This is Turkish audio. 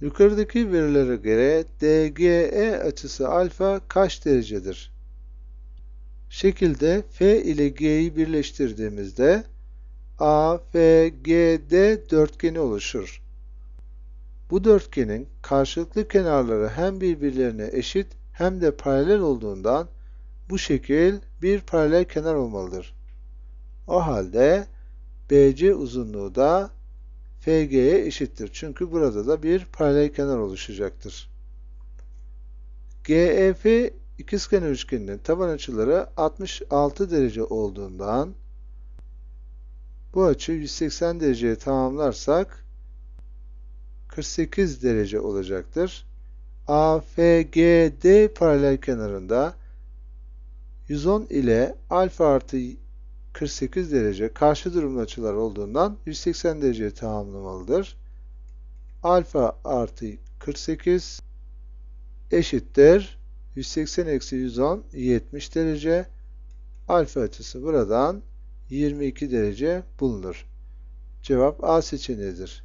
Yukarıdaki verilere göre DGE açısı alfa kaç derecedir? Şekilde F ile G'yi birleştirdiğimizde AFGD dörtgeni oluşur. Bu dörtgenin karşılıklı kenarları hem birbirlerine eşit hem de paralel olduğundan bu şekil bir paralel kenar olmalıdır. O halde BC uzunluğu da FG'ye eşittir. Çünkü burada da bir paralel kenar oluşacaktır. GEF ikizkenar üçgeninin taban açıları 66 derece olduğundan bu açı 180 dereceye tamamlarsak 48 derece olacaktır. AFGD paralel kenarında 110 ile alfa artı 48 derece karşı durumlu açılar olduğundan 180 dereceye tamamlamalıdır. Alfa artı 48 eşittir 180 eksi 110 70 derece alfa açısı buradan 22 derece bulunur. Cevap A seçeneğidir.